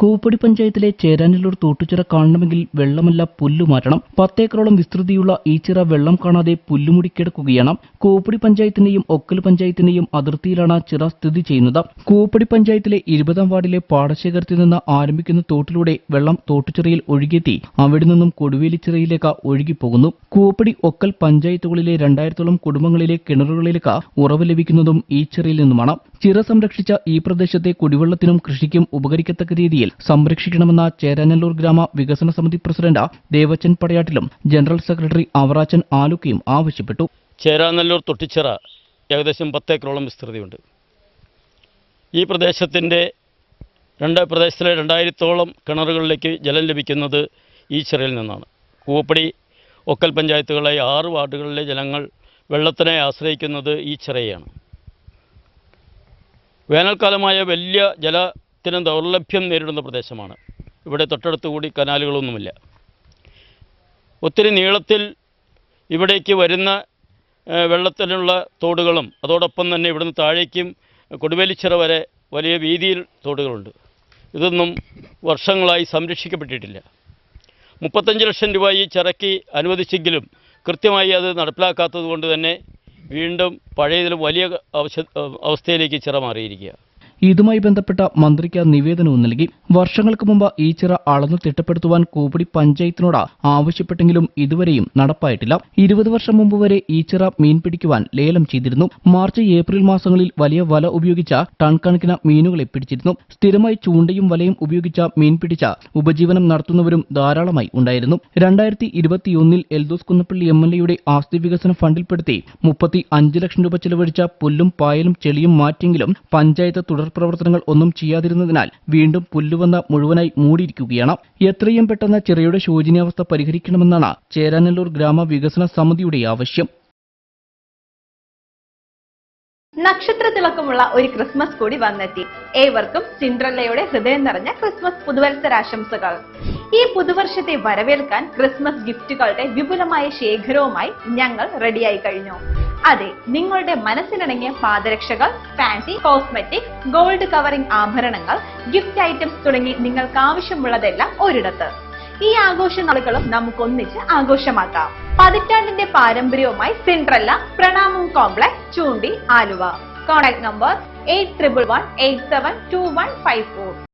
കൂപ്പടി പഞ്ചായത്തിലെ ചേരാനല്ലൂർ തോട്ടുചിറ കാണണമെങ്കിൽ വെള്ളമല്ല പുല്ലു മാറ്റണം. പത്തേക്കറോളം വിസ്തൃതിയുള്ള ഈ ചിറ വെള്ളം കാണാതെ പുല്ലുമുടി കിടക്കുകയാണ് കൂപ്പടി പഞ്ചായത്തിന്റെയും ഒക്കൽ പഞ്ചായത്തിന്റെയും അതിർത്തിയിലാണ് ചിറ സ്ഥിതി ചെയ്യുന്നത്. കൂപ്പടി പഞ്ചായത്തിലെ ഇരുപതാം വാർഡിലെ പാടശേഖരത്തിൽ നിന്ന് ആരംഭിക്കുന്ന തോട്ടിലൂടെ വെള്ളം തോട്ടുചിറയിൽ ഒഴുകിയെത്തി. അവിടെ നിന്നും കൊടുവേലിച്ചിറയിലേക്ക് ഒഴുകിപ്പോകുന്നു. കൂപ്പടി ഒക്കൽ പഞ്ചായത്തുകളിലെ രണ്ടായിരത്തോളം കുടുംബങ്ങളിലെ കിണറുകളിലേക്ക് ഉറവ് ലഭിക്കുന്നതും ഈ ചിറയിൽ നിന്നുമാണ്. ചിറ സംരക്ഷിച്ച ഈ പ്രദേശത്തെ കുടിവെള്ളത്തിനും കൃഷിക്കും ഉപകരിക്കത്തക്ക രീതിയിൽ സംരക്ഷിക്കണമെന്ന ചേരാനല്ലൂർ ഗ്രാമ വികസന സമിതി പ്രസിഡന്റ് ദേവച്ചൻ പടയാട്ടിലും ജനറൽ സെക്രട്ടറി അവറാച്ചൻ ആലുക്കയും ആവശ്യപ്പെട്ടു. ചേരാനല്ലൂർ തൊട്ടിച്ചിറ ഏകദേശം പത്തേക്കറോളം വിസ്തൃതിയുണ്ട്. ഈ പ്രദേശത്തിന്റെ രണ്ട് പ്രദേശത്തിലെ രണ്ടായിരത്തോളം കിണറുകളിലേക്ക് ജലം ലഭിക്കുന്നത് ഈ ചിറയിൽ നിന്നാണ്. കൂവപ്പടി ഒക്കൽ പഞ്ചായത്തുകളെ ആറ് വാർഡുകളിലെ ജലങ്ങൾ വെള്ളത്തിനെ ആശ്രയിക്കുന്നത് ഈ ചിറയാണ് വേനൽക്കാലമായ വലിയ ജലത്തിന് ദൗർലഭ്യം നേരിടുന്ന പ്രദേശമാണ്. ഇവിടെ തൊട്ടടുത്ത് കൂടി കനാലുകളൊന്നുമില്ല. ഒത്തിരി നീളത്തിൽ ഇവിടേക്ക് വരുന്ന വെള്ളത്തിലുള്ള തോടുകളും അതോടൊപ്പം തന്നെ ഇവിടുന്ന് താഴേക്കും കൊടുവേലിച്ചിറ വരെ വലിയ വീതിയിൽ തോടുകളുണ്ട്. ഇതൊന്നും വർഷങ്ങളായി സംരക്ഷിക്കപ്പെട്ടിട്ടില്ല. മുപ്പത്തഞ്ച് ലക്ഷം രൂപ ഈ ചിറക്കി അനുവദിച്ചെങ്കിലും കൃത്യമായി അത് നടപ്പിലാക്കാത്തത് കൊണ്ട് തന്നെ വീണ്ടും പഴയതിലും വലിയ അവസ്ഥയിലേക്ക് ചിറ മാറിയിരിക്കുക ഇതുമായി ബന്ധപ്പെട്ട മന്ത്രിക്ക് നിവേദനവും നൽകി. വർഷങ്ങൾക്ക് മുമ്പ് ഈ ചിറ അളന്നു തിട്ടപ്പെടുത്തുവാൻ കൂപ്പടി പഞ്ചായത്തിനോട് ആവശ്യപ്പെട്ടെങ്കിലും ഇതുവരെയും നടപ്പായിട്ടില്ല. ഇരുപത് വർഷം മുമ്പ് വരെ ഈ ചിറ മീൻ പിടിക്കുവാൻ ലേലം ചെയ്തിരുന്നു. മാർച്ച് ഏപ്രിൽ മാസങ്ങളിൽ വലിയ വല ഉപയോഗിച്ച ടൺ കണക്കിന് മീനുകളെ പിടിച്ചിരുന്നു. സ്ഥിരമായി ചൂണ്ടയും വലയും ഉപയോഗിച്ച മീൻ പിടിച്ച ഉപജീവനം നടത്തുന്നവരും ധാരാളമായി ഉണ്ടായിരുന്നു. രണ്ടായിരത്തി ഇരുപത്തിയൊന്നിൽ എൽദോസ് കുന്നപ്പള്ളി എം എൽ എയുടെ ആസ്തി വികസന ഫണ്ടിൽപ്പെടുത്തി മുപ്പത്തി അഞ്ച് ലക്ഷം രൂപ ചെലവഴിച്ച പുല്ലും പായലും ചെളിയും മാറ്റിയെങ്കിലും പഞ്ചായത്ത് തുടർ പ്രവർത്തനങ്ങൾ ഒന്നും ചെയ്യാതിരുന്നതിനാൽ വീണ്ടും പുല്ലുവന്ന മുഴുവനായി മൂടിയിരിക്കുകയാണ്. എത്രയും പെട്ടെന്ന് ചിറയുടെ ശോചനീയാവസ്ഥ പരിഹരിക്കണമെന്നാണ് ചേരാനല്ലൂർ ഗ്രാമവികസന സമിതിയുടെ ആവശ്യം. നക്ഷത്ര തിളക്കമുള്ള ഒരു ക്രിസ്മസ് കൂടി വന്നെത്തി. ഏവർക്കും സിൻഡ്രല്ലയുടെ ഹൃദയം നിറഞ്ഞ ക്രിസ്മസ് പുതുവത്സരാശംസകൾ. ഈ പുതുവർഷത്തെ വരവേൽക്കാൻ ക്രിസ്മസ് ഗിഫ്റ്റുകളുടെ വിപുലമായ ശേഖരവുമായി ഞങ്ങൾ റെഡിയായി കഴിഞ്ഞു. അതെ നിങ്ങളുടെ മനസ്സിനിണങ്ങിയ പാദരക്ഷകൾ ഫാൻസി കോസ്മെറ്റിക്സ് ഗോൾഡ് കവറിംഗ് ആഭരണങ്ങൾ ഗിഫ്റ്റ് ഐറ്റംസ് തുടങ്ങി നിങ്ങൾക്ക് ആവശ്യമുള്ളതെല്ലാം ഒരിടത്ത്. ഈ ആഘോഷ നാളുകളും നമുക്കൊന്നിച്ച് ആഘോഷമാക്കാം. പതിറ്റാണ്ടിന്റെ പാരമ്പര്യവുമായി Cinderella Pranamam complex Choondy Aluva. Contact number eight triple one eight seven two one five four